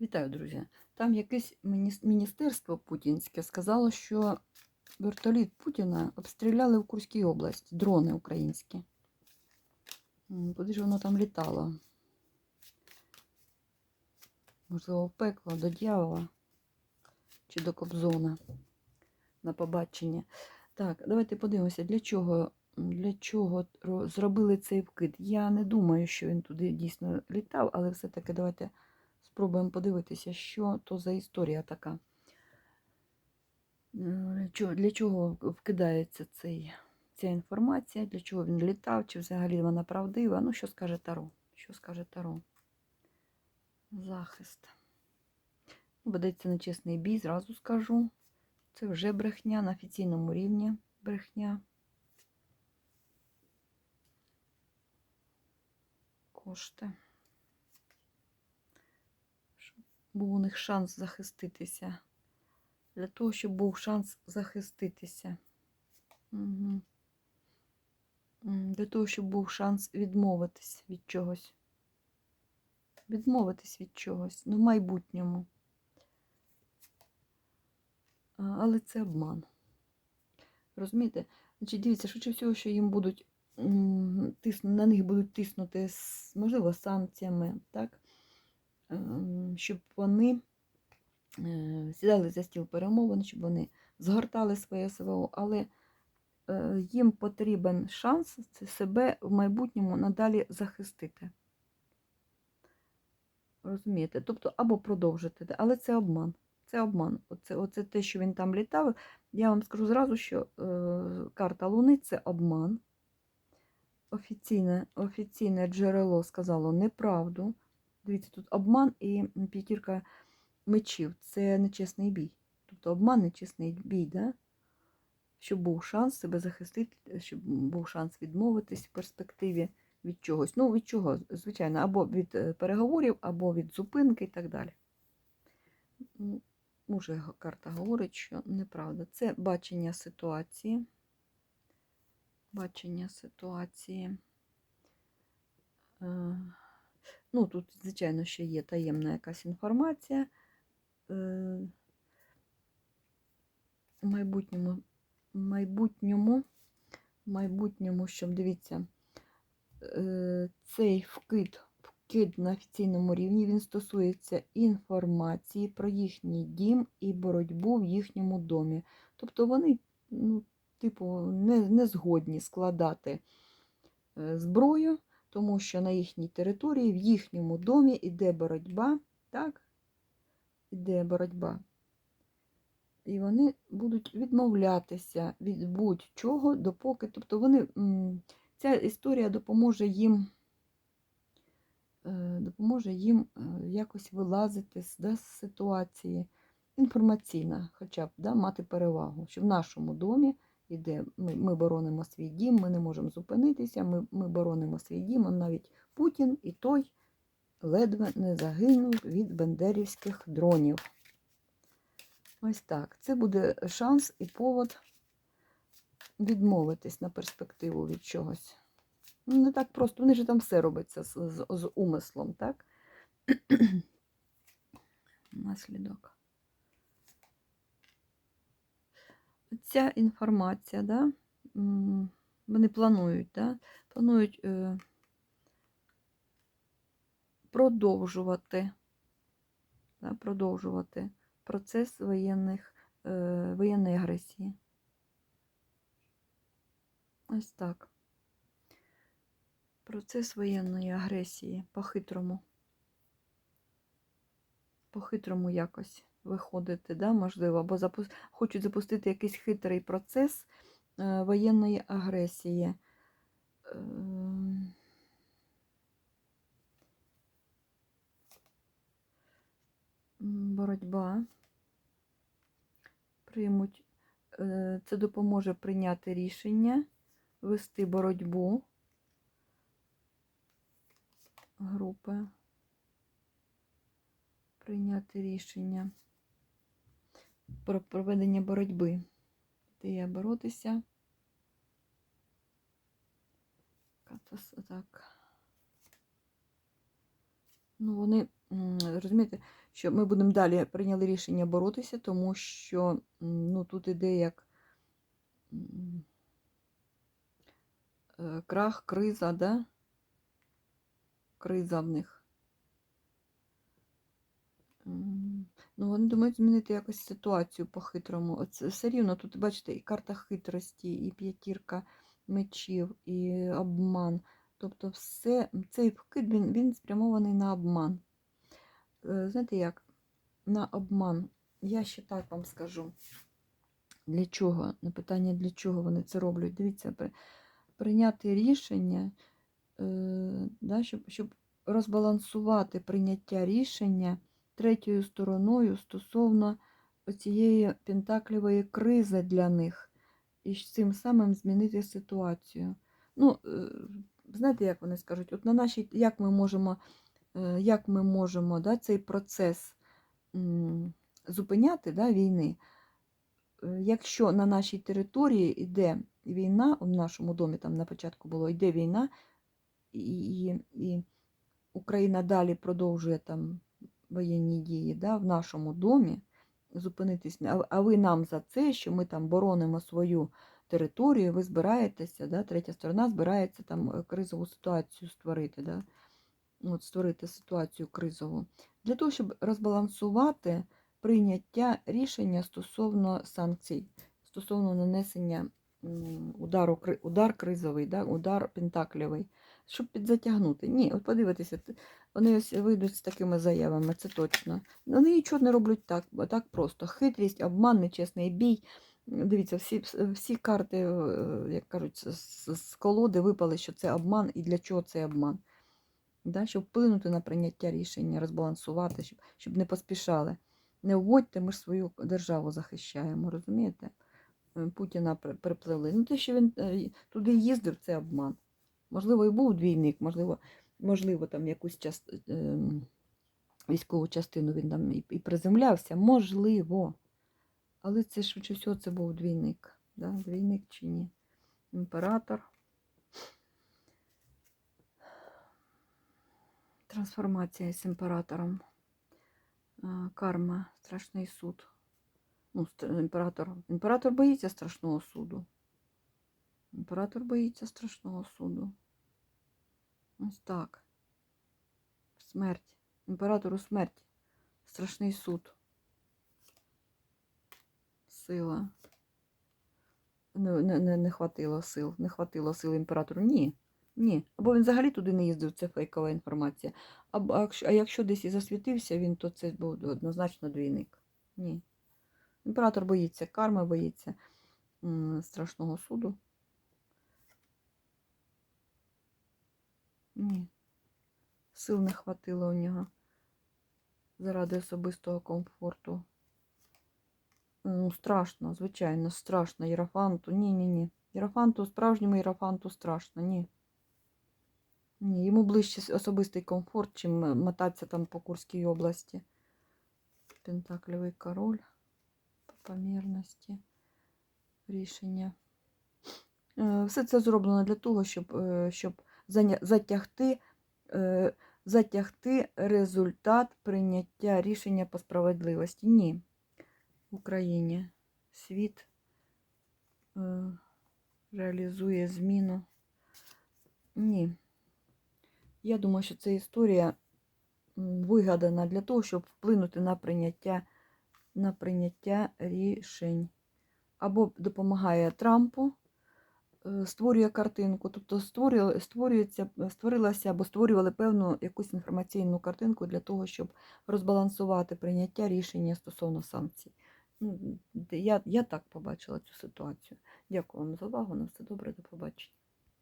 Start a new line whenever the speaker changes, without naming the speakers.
Вітаю, друзі. Там якесь міністерство путінське сказало, що вертоліт Путіна обстріляли в Курській області, дрони українські. Куди ж воно там літало? Можливо, в пекло до дьявола чи до Кобзона на побачення. Так, давайте подивимося, для чого, для чого зробили цей вкид. Я не думаю, що він туди дійсно літав, але все-таки давайте спробуємо подивитися, що то за історія така. Е, Для чого вкидається цей, ця інформація, для чого він літав, чи взагалі вона правдива. Ну, що скаже Таро? Що скаже Таро? Захист. Ну, Ведеться нечесний бій, зразу скажу. Це вже брехня на офіційному рівні брехня. Кошти. Щоб був у них шанс захиститися. Для того, щоб був шанс захиститися. Угу. Для того, щоб був шанс відмовитись від чогось. Відмовитись від чогось. Ну, в майбутньому. Але це обман. Розумієте? Значить, дивіться, швидше всього, що їм будуть м, тиснути, на них будуть тиснути, можливо, санкціями, так? Ем, щоб вони е, сідали за стіл перемовин, щоб вони згортали своє СВО, але е, їм потрібен шанс себе в майбутньому надалі захистити. Розумієте? Тобто або продовжити, але це обман. Це обман. Оце, оце те, що він там літав. Я вам скажу зразу, що е, карта Луни це обман. Офіційне, офіційне джерело сказало неправду. Дивіться, тут обман і п'ятірка мечів це нечесний бій. Тобто обман, нечесний бій, да? щоб був шанс себе захистити, щоб був шанс відмовитись в перспективі від чогось. Ну, від чого, звичайно, або від е, переговорів, або від зупинки і так далі. Уже карта говорить, що неправда. Це бачення ситуації. Бачення ситуації. Ну, тут, звичайно, ще є таємна якась інформація. Е, В майбутньому, майбутньому, майбутньому, щоб дивіться, е, цей вкид, вкид на офіційному рівні, він стосується інформації про їхній дім і боротьбу в їхньому домі. Тобто вони, ну, типу, не, не згодні складати е, зброю, тому що на їхній території, в їхньому домі йде боротьба, так? Іде боротьба. І вони будуть відмовлятися від будь-чого, допоки. Тобто вони, ця історія допоможе їм, е, допоможе їм е, якось вилазити з, да, ситуації інформаційна, хоча б да, мати перевагу, що в нашому домі іде, ми, ми боронимо свій дім, ми не можемо зупинитися, ми, ми боронимо свій дім, а навіть Путін і той ледве не загинув від бендерівських дронів. Ось так. Це буде шанс і повод відмовитись на перспективу від чогось. Ну, не так просто, вони ж там все робиться з, з, з умислом, так? Наслідок. Ця інформація, да, вони планують, да, планують е, продовжувати, да, продовжувати процес воєнних, е, воєнної агресії. Ось так. Процес воєнної агресії по-хитрому. По-хитрому якось виходити, да, можливо, або запу... хочуть запустити якийсь хитрий процес е, воєнної агресії. Ем, Боротьба. Приймуть, е, це допоможе прийняти рішення, вести боротьбу групи, прийняти рішення про проведення боротьби. Йти боротися. Катас- Так. Ну, вони розумієте, що ми будемо далі прийняли рішення боротися, тому що ну, тут іде як е, крах, криза, да? криза в них. Ну, вони думають змінити якось ситуацію по-хитрому. Оце все рівно тут, бачите, і карта хитрості, і п'ятірка мечів, і обман. Тобто все, цей вкид він, він спрямований на обман. Е, Знаєте як? На обман. Я ще так вам скажу. Для чого? На питання, для чого вони це роблять. Дивіться, прийняти рішення, е, да, щоб, щоб розбалансувати прийняття рішення третьою стороною стосовно цієї пентаклівої кризи для них, і цим самим змінити ситуацію. Ну, е, знаєте, як вони скажуть, от на нашій, як ми можемо, е, як ми можемо да, цей процес зупиняти да, війни, Е, якщо на нашій території йде війна, в нашому домі там на початку було, йде війна, і, і, і Україна далі продовжує там воєнні дії да, в нашому домі, зупинитись, а, ви нам за це, що ми там боронимо свою територію, ви збираєтеся, да, третя сторона збирається там е, кризову ситуацію створити, да, от, створити ситуацію кризову. Для того, щоб розбалансувати прийняття рішення стосовно санкцій, стосовно нанесення удару, удар кризовий, да, удар пентаклівий, щоб підзатягнути. Ні, от подивитися, вони ось вийдуть з такими заявами, це точно. Вони нічого не роблять так, так просто. Хитрість, обман, нечесний бій. Дивіться, всі, всі карти, е, як кажуть, з, з- колоди випали, що це обман і для чого це обман. Да? Щоб вплинути на прийняття рішення, розбалансувати, щоб, щоб не поспішали. Не вводьте, ми ж свою державу захищаємо, розумієте? Е, Путіна при- припливли. Ну, те, що він е, туди їздив, це обман. Можливо, і був двійник, можливо, можливо, там якусь час, е, військову частину він там і, приземлявся. Можливо. Але це швидше всього це був двійник. Да? Двійник чи ні? Імператор. Трансформація з імператором. Карма, страшний суд. Ну, імператор. Імператор боїться страшного суду. Імператор боїться страшного суду. Ось так. Смерть. Імператору смерть. Страшний суд. Сила. Не, не, не, хватило сил. Не хватило сил імператору. Ні. Ні. Або він взагалі туди не їздив, це фейкова інформація. Або, а, якщо, десь і засвітився він, то це був однозначно двійник. Ні. Імператор боїться карми, боїться страшного суду. Ні. Сил не хватило у нього заради особистого комфорту. Ну, страшно, звичайно, страшно. Єрофанту. Ні, ні, ні. Єрофанту, справжньому єрофанту страшно, ні. Ні, йому ближче особистий комфорт, чим е, мотатися там по Курській області. Пентаклевий король по помірності. Рішення. Е, Все це зроблено для того, щоб, е, щоб затягти, е, затягти результат прийняття рішення по справедливості. Ні. В Україні світ е, реалізує зміну. Ні. Я думаю, що ця історія вигадана для того, щоб вплинути на прийняття, на прийняття рішень. Або допомагає Трампу, створює картинку, тобто створює, створюється, створилася або створювали певну якусь інформаційну картинку для того, щоб розбалансувати прийняття рішення стосовно санкцій. Ну, Я, я так побачила цю ситуацію. Дякую вам за увагу. На все добре, до побачення.